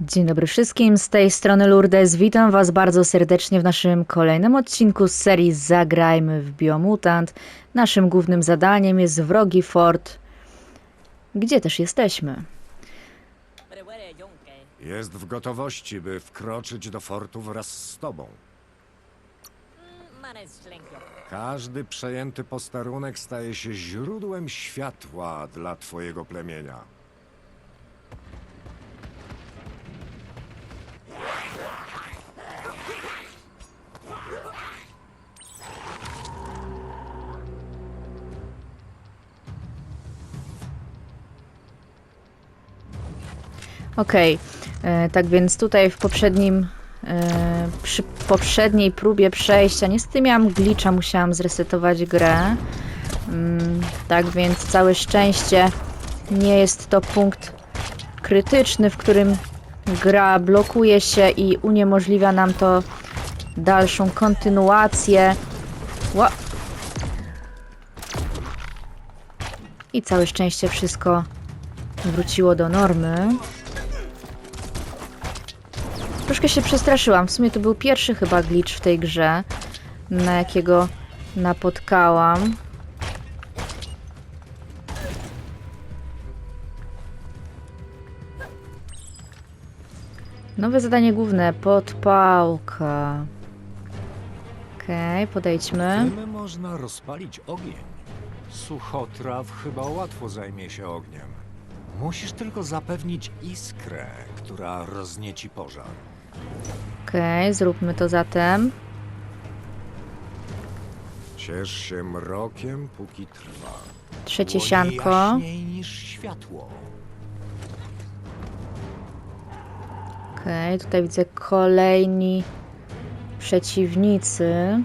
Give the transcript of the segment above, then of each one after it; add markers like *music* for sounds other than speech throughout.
Dzień dobry wszystkim, z tej strony Lourdes. Witam Was bardzo serdecznie w naszym kolejnym odcinku z serii Zagrajmy w Biomutant. Naszym głównym zadaniem jest wrogi fort, gdzie też jesteśmy. Jest w gotowości, by wkroczyć do fortu wraz z tobą. Każdy przejęty posterunek staje się źródłem światła dla twojego plemienia. Okej, e, tak więc tutaj w poprzednim, e, przy poprzedniej próbie przejścia, niestety miałam glitcha, musiałam zresetować grę. Mm, tak więc całe szczęście nie jest to punkt krytyczny, w którym gra blokuje się i uniemożliwia nam to dalszą kontynuację. Ła- I całe szczęście wszystko wróciło do normy. Troszkę się przestraszyłam. W sumie to był pierwszy chyba glitch w tej grze, na jakiego napotkałam. Nowe zadanie główne. Podpałka. Okej, podejdźmy. Tym można rozpalić ogień. Suchotraw chyba łatwo zajmie się ogniem. Musisz tylko zapewnić iskrę, która roznieci pożar. Okej, zróbmy to zatem. Ciesz się mrokiem, póki trwa. Trzecie Płonie sianko. jaśniej niż światło. Okej, tutaj widzę kolejni przeciwnicy.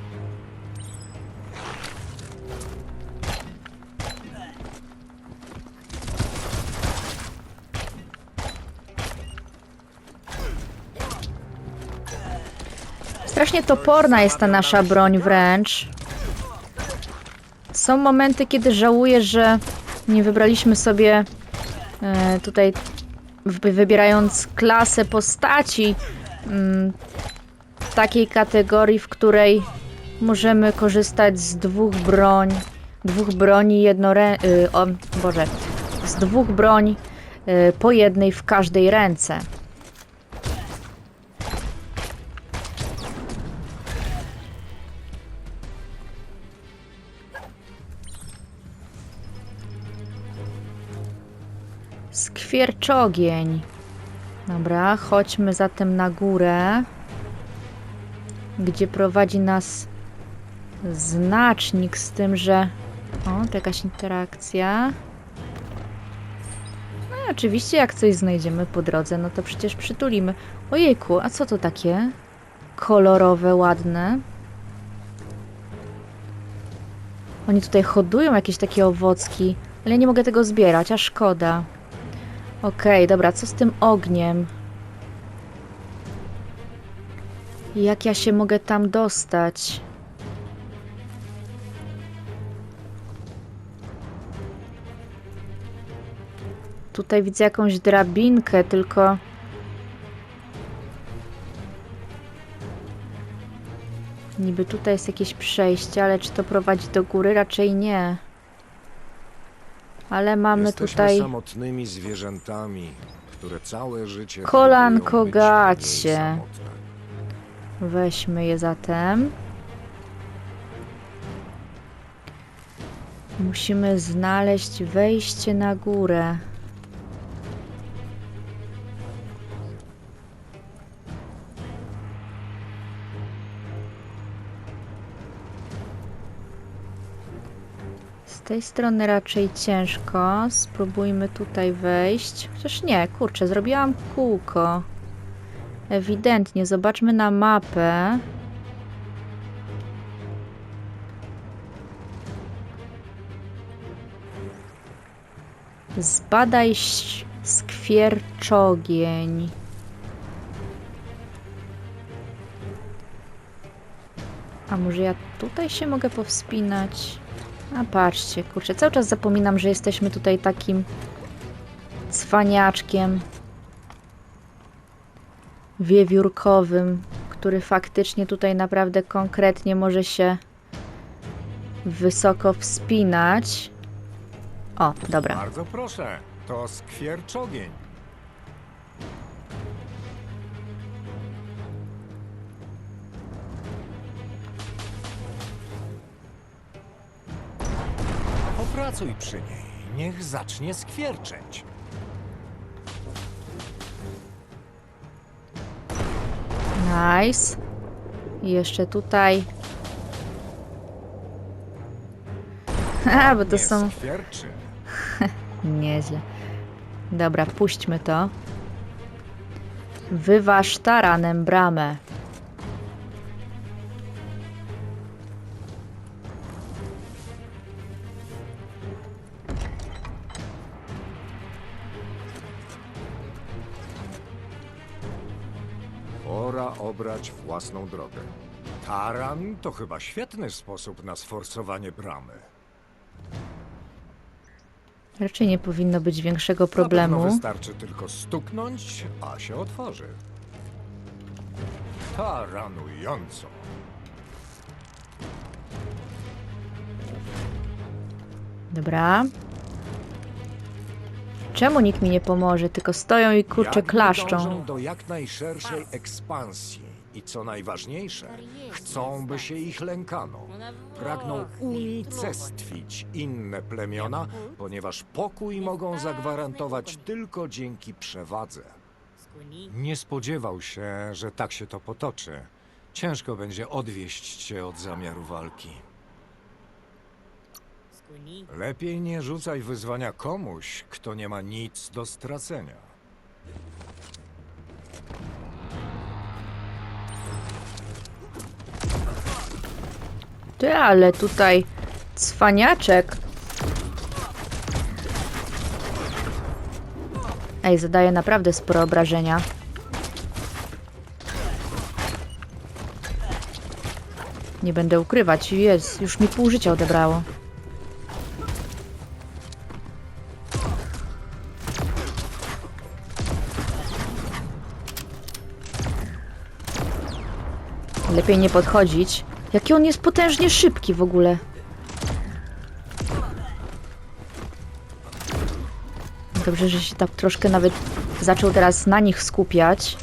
Strasznie toporna jest ta nasza broń wręcz. Są momenty, kiedy żałuję, że nie wybraliśmy sobie e, tutaj wy- wybierając klasę postaci mm, takiej kategorii, w której możemy korzystać z dwóch broń, dwóch broni jednorę... Y, o Boże, z dwóch broń y, po jednej w każdej ręce. Skwierczogień. Dobra, chodźmy zatem na górę, gdzie prowadzi nas znacznik z tym, że... O, to jakaś interakcja. No i oczywiście, jak coś znajdziemy po drodze, no to przecież przytulimy. Ojejku, a co to takie? Kolorowe, ładne. Oni tutaj hodują jakieś takie owocki, ale ja nie mogę tego zbierać, a szkoda. Okej, dobra, co z tym ogniem? Jak ja się mogę tam dostać? Tutaj widzę jakąś drabinkę, tylko... Niby tutaj jest jakieś przejście, ale czy to prowadzi do góry? Raczej nie. Ale mamy Jesteśmy tutaj... samotnymi zwierzętami, które całe życie Kolanko próbują być gacie. mniej samotne. Weźmy je zatem. Musimy znaleźć wejście na górę. Tej strony raczej ciężko. Spróbujmy tutaj wejść. Chociaż nie, kurczę, zrobiłam kółko. Ewidentnie, zobaczmy na mapę. Zbadaj skwierczogień. A może ja tutaj się mogę powspinać? A patrzcie, kurczę, cały czas zapominam, że jesteśmy tutaj takim cwaniaczkiem. wiewiórkowym, który faktycznie tutaj naprawdę konkretnie może się wysoko wspinać. O, dobra. Bardzo proszę, to skwierczogień. Popracuj przy niej, niech zacznie skwierczeć. Nice. I jeszcze tutaj. Ha, bo to Nie są. skwierczy. *laughs* Nieźle. Dobra, puśćmy to. Wyważ taranem bramę. Pora obrać własną drogę. Taran to chyba świetny sposób na sforsowanie bramy. Raczej nie powinno być większego Na pewno problemu. wystarczy tylko stuknąć, a się otworzy. Taranująco. Dobra. Czemu nikt mi nie pomoże? Tylko stoją i kurczę klaszczą. dążą do jak najszerszej ekspansji i co najważniejsze, chcą, by się ich lękano. Pragną unicestwić inne plemiona, ponieważ pokój mogą zagwarantować tylko dzięki przewadze. Nie spodziewał się, że tak się to potoczy. Ciężko będzie odwieść cię od zamiaru walki. Lepiej nie rzucaj wyzwania komuś, kto nie ma nic do stracenia. Ty, ale tutaj cwaniaczek. Ej, zadaje naprawdę sporo obrażenia. Nie będę ukrywać, jest, już mi pół życia odebrało. Lepiej nie podchodzić. Jaki on jest potężnie szybki w ogóle. Dobrze, że się tak troszkę nawet zaczął teraz na nich skupiać.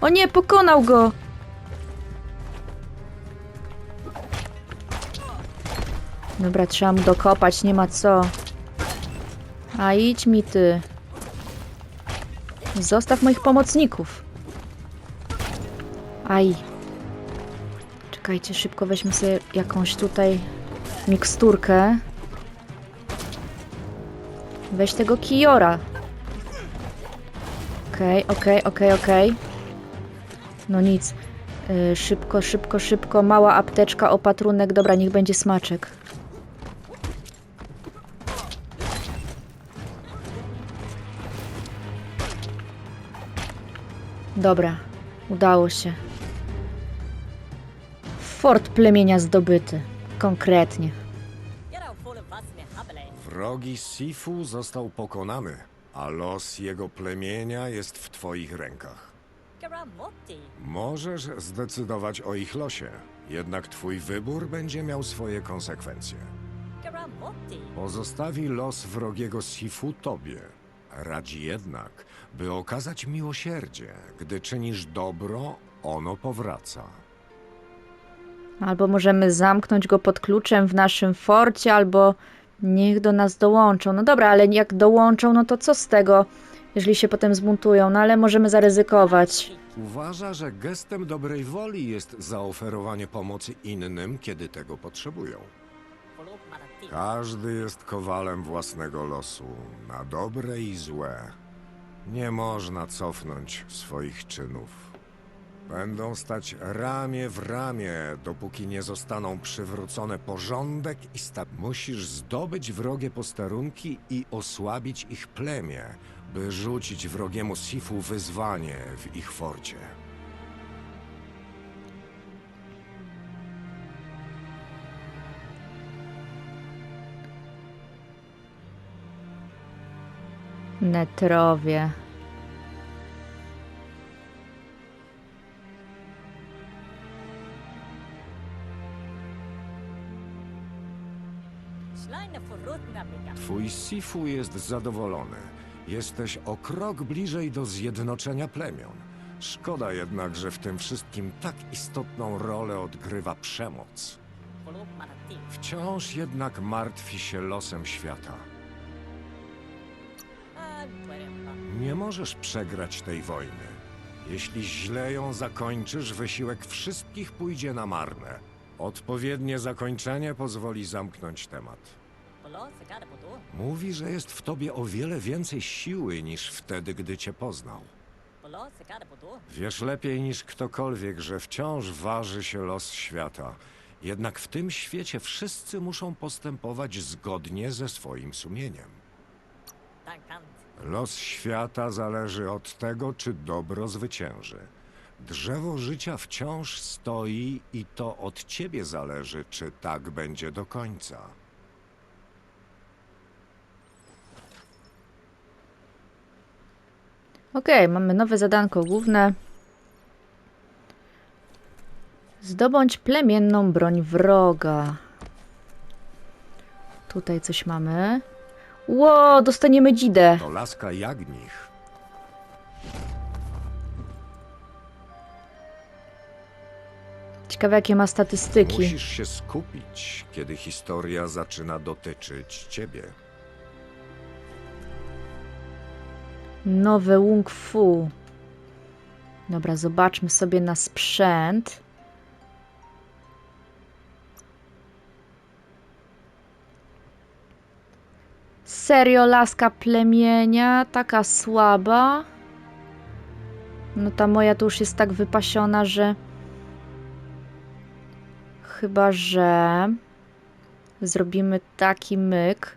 O nie, pokonał go! Dobra, trzeba mu dokopać, nie ma co. A idź mi ty. Zostaw moich pomocników. Aj. Czekajcie, szybko weźmy sobie jakąś tutaj miksturkę. Weź tego kijora. Okej, okej, okej, okej. No nic. Y, szybko, szybko, szybko. Mała apteczka, opatrunek. Dobra, niech będzie smaczek. Dobra, udało się. Fort plemienia zdobyty. Konkretnie. Wrogi Sifu został pokonany, a los jego plemienia jest w twoich rękach. Możesz zdecydować o ich losie, jednak twój wybór będzie miał swoje konsekwencje. Pozostawi los wrogiego Sifu tobie. Radzi jednak, by okazać miłosierdzie. Gdy czynisz dobro, ono powraca. Albo możemy zamknąć go pod kluczem w naszym forcie, albo niech do nas dołączą. No dobra, ale jak dołączą, no to co z tego, jeżeli się potem zbuntują? No ale możemy zaryzykować. Uważa, że gestem dobrej woli jest zaoferowanie pomocy innym, kiedy tego potrzebują. Każdy jest kowalem własnego losu, na dobre i złe. Nie można cofnąć swoich czynów. Będą stać ramię w ramię, dopóki nie zostaną przywrócone porządek i sta... Musisz zdobyć wrogie posterunki i osłabić ich plemię, by rzucić wrogiemu Sifu wyzwanie w ich forcie. Netrowie. Sifu jest zadowolony. Jesteś o krok bliżej do zjednoczenia plemion. Szkoda jednak, że w tym wszystkim tak istotną rolę odgrywa przemoc. Wciąż jednak martwi się losem świata. Nie możesz przegrać tej wojny. Jeśli źle ją zakończysz, wysiłek wszystkich pójdzie na marne. Odpowiednie zakończenie pozwoli zamknąć temat. Mówi, że jest w tobie o wiele więcej siły niż wtedy, gdy cię poznał. Wiesz lepiej niż ktokolwiek, że wciąż waży się los świata. Jednak w tym świecie wszyscy muszą postępować zgodnie ze swoim sumieniem. Dankant. Los świata zależy od tego, czy dobro zwycięży. Drzewo życia wciąż stoi i to od ciebie zależy, czy tak będzie do końca. Okej, mamy nowe zadanko główne. Zdobądź plemienną broń wroga. Tutaj coś mamy. Ło, dostaniemy dzidę. To laska Jagnich. Ciekawe jakie ma statystyki. Musisz się skupić, kiedy historia zaczyna dotyczyć ciebie. Nowe Wung Fu. Dobra, zobaczmy sobie na sprzęt. Serio, laska plemienia, taka słaba. No ta moja to już jest tak wypasiona, że chyba, że zrobimy taki myk,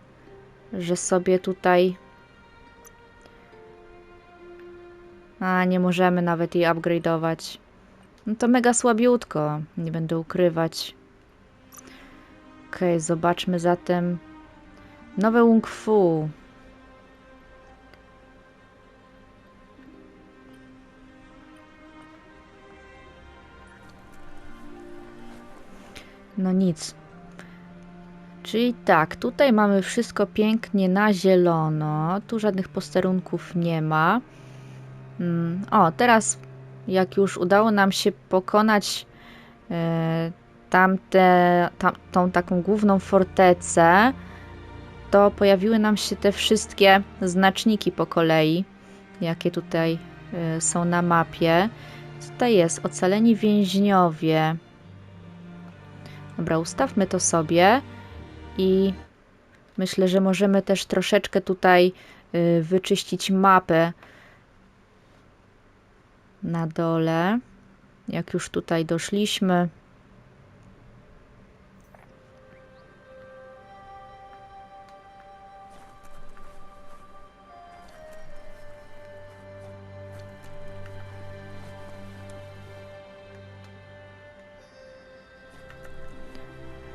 że sobie tutaj A, nie możemy nawet jej upgrade'ować. No to mega słabiutko, nie będę ukrywać. Okej, zobaczmy zatem nowe Wung Fu. No nic. Czyli tak, tutaj mamy wszystko pięknie na zielono. Tu żadnych posterunków nie ma. Mm, O, teraz jak już udało nam się pokonać e, tamte, tam, tą taką główną fortecę, to pojawiły nam się te wszystkie znaczniki po kolei, jakie tutaj e, są na mapie. Tutaj jest? Ocaleni więźniowie. Dobra, ustawmy to sobie i myślę, że możemy też troszeczkę tutaj e, wyczyścić mapę na dole. Jak już tutaj doszliśmy.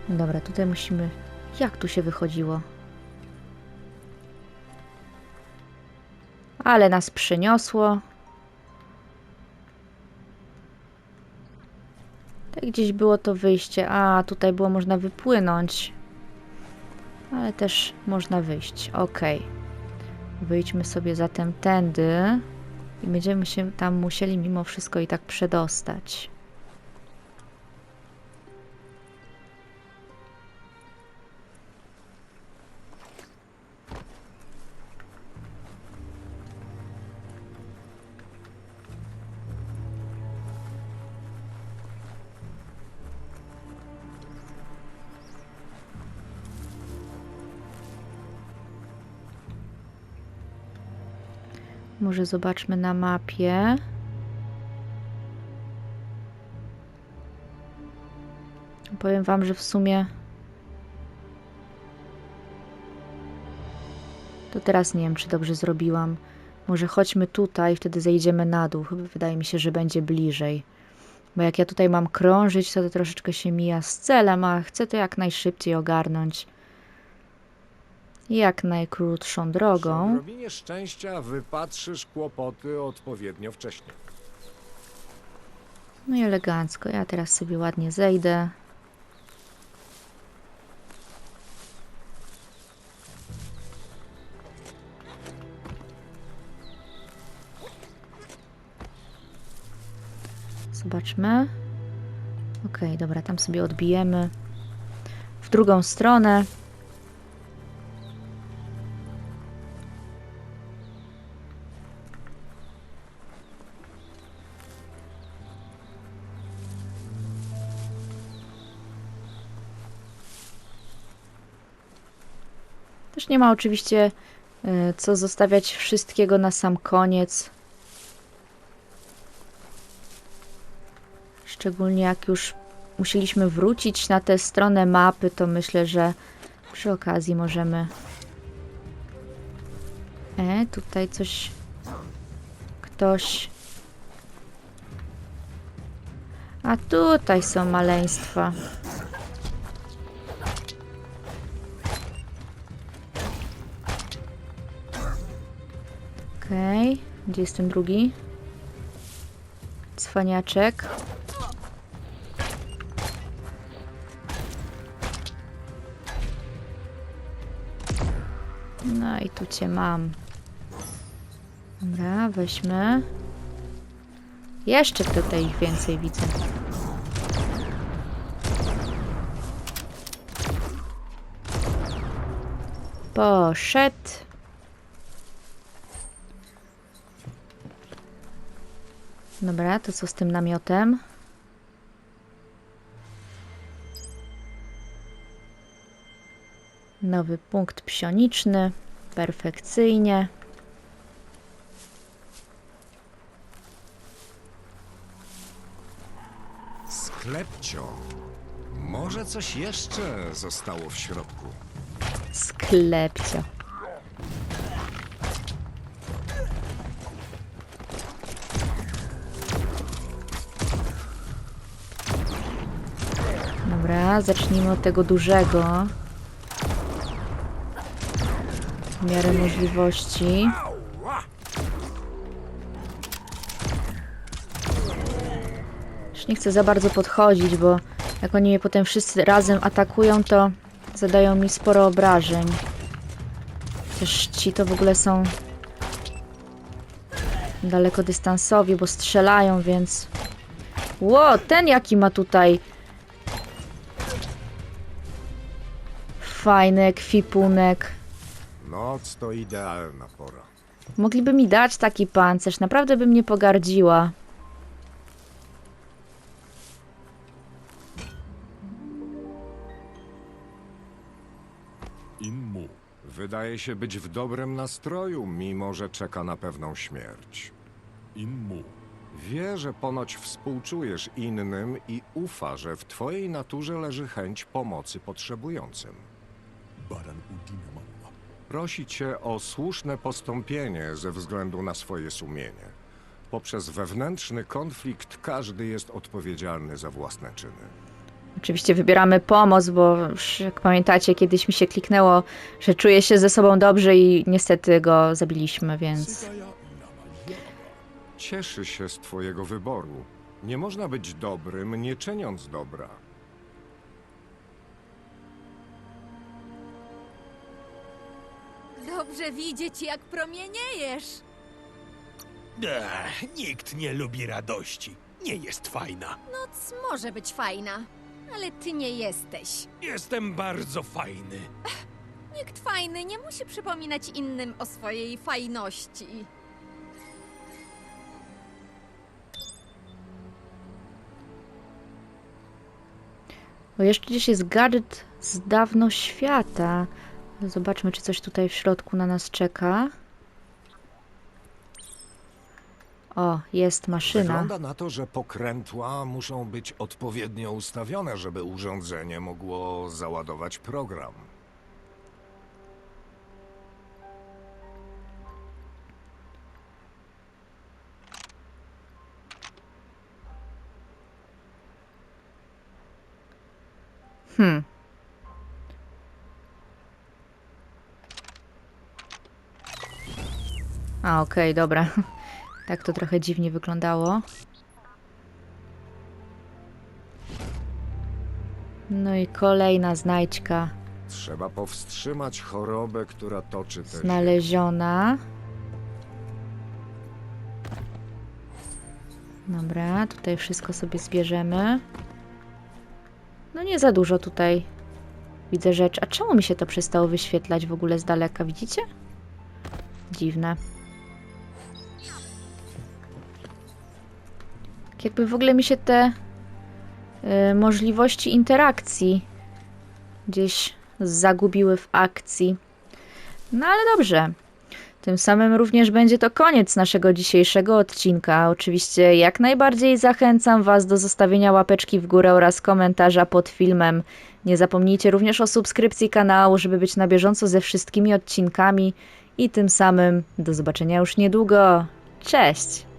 Dobra, tutaj musimy. Jak tu się wychodziło? Ale nas przyniosło. Gdzieś było to wyjście. A, tutaj było można wypłynąć. Ale też można wyjść. Ok. Wyjdźmy sobie zatem tędy. I będziemy się tam musieli mimo wszystko i tak przedostać. Może zobaczmy na mapie. Powiem Wam, że w sumie to teraz nie wiem, czy dobrze zrobiłam. Może chodźmy tutaj, wtedy zejdziemy na dół. Wydaje mi się, że będzie bliżej. Bo jak ja tutaj mam krążyć, to, to troszeczkę się mija z celem, a chcę to jak najszybciej ogarnąć jak najkrótszą drogą. odrobinie szczęścia wypatrzysz kłopoty odpowiednio wcześnie. No i elegancko. Ja teraz sobie ładnie zejdę. Zobaczmy. Okej, dobra, tam sobie odbijemy w drugą stronę. Ma oczywiście e, co zostawiać wszystkiego na sam koniec. Szczególnie jak już musieliśmy wrócić na tę stronę mapy, to myślę, że przy okazji możemy. E, tutaj coś. Ktoś. A tutaj są maleństwa. Gdzie jest ten drugi? Cwaniaczek. No i tu cię mam. Dobra, weźmy. Jeszcze tutaj ich więcej widzę. Poszedł. Dobra, to co z tym namiotem? Nowy punkt psioniczny. Perfekcyjnie. Sklepcio. Może coś jeszcze zostało w środku? Sklepcio. Zacznijmy od tego dużego. W miarę możliwości. Już nie chcę za bardzo podchodzić, bo jak oni mnie potem wszyscy razem atakują, to zadają mi sporo obrażeń. Chociaż ci to w ogóle są dalekodystansowi, bo strzelają, więc... Ło, ten jaki ma tutaj fajny ekwipunek. Noc to idealna pora. Mogliby mi dać taki pancerz, naprawdę bym nie pogardziła. Immu. Wydaje się być w dobrym nastroju, mimo że czeka na pewną śmierć. Immu. Wie, że ponoć współczujesz innym i ufa, że w twojej naturze leży chęć pomocy potrzebującym. Baran. Prosi cię o słuszne postąpienie ze względu na swoje sumienie. Poprzez wewnętrzny konflikt każdy jest odpowiedzialny za własne czyny. Oczywiście wybieramy pomoc, bo już jak pamiętacie, kiedyś mi się kliknęło, że czuję się ze sobą dobrze i niestety go zabiliśmy, więc... Cieszy się z twojego wyboru. Nie można być dobrym, nie czyniąc dobra. Dobrze widzieć, jak promieniejesz. Ech, nikt nie lubi radości. Nie jest fajna. Noc może być fajna, ale ty nie jesteś. Jestem bardzo fajny. Nikt fajny nie musi przypominać innym o swojej fajności. Bo jeszcze gdzieś jest gadżet z dawno świata. Zobaczmy, czy coś tutaj w środku na nas czeka. O, jest maszyna. Wygląda na to, że pokrętła muszą być odpowiednio ustawione, żeby urządzenie mogło załadować program. Hmm. A, okej, dobra. *laughs* Tak to trochę dziwnie wyglądało. No i kolejna znajdźka Trzeba powstrzymać chorobę, która toczy te ziemię. znaleziona. Dobra, tutaj wszystko sobie zbierzemy. No nie za dużo tutaj widzę rzeczy. A czemu mi się to przestało wyświetlać w ogóle z daleka, widzicie? Dziwne. Jakby w ogóle mi się te y, możliwości interakcji gdzieś zagubiły w akcji. No ale dobrze. Tym samym również będzie to koniec naszego dzisiejszego odcinka. Oczywiście jak najbardziej zachęcam Was do zostawienia łapeczki w górę oraz komentarza pod filmem. Nie zapomnijcie również o subskrypcji kanału, żeby być na bieżąco ze wszystkimi odcinkami. I tym samym do zobaczenia już niedługo. Cześć!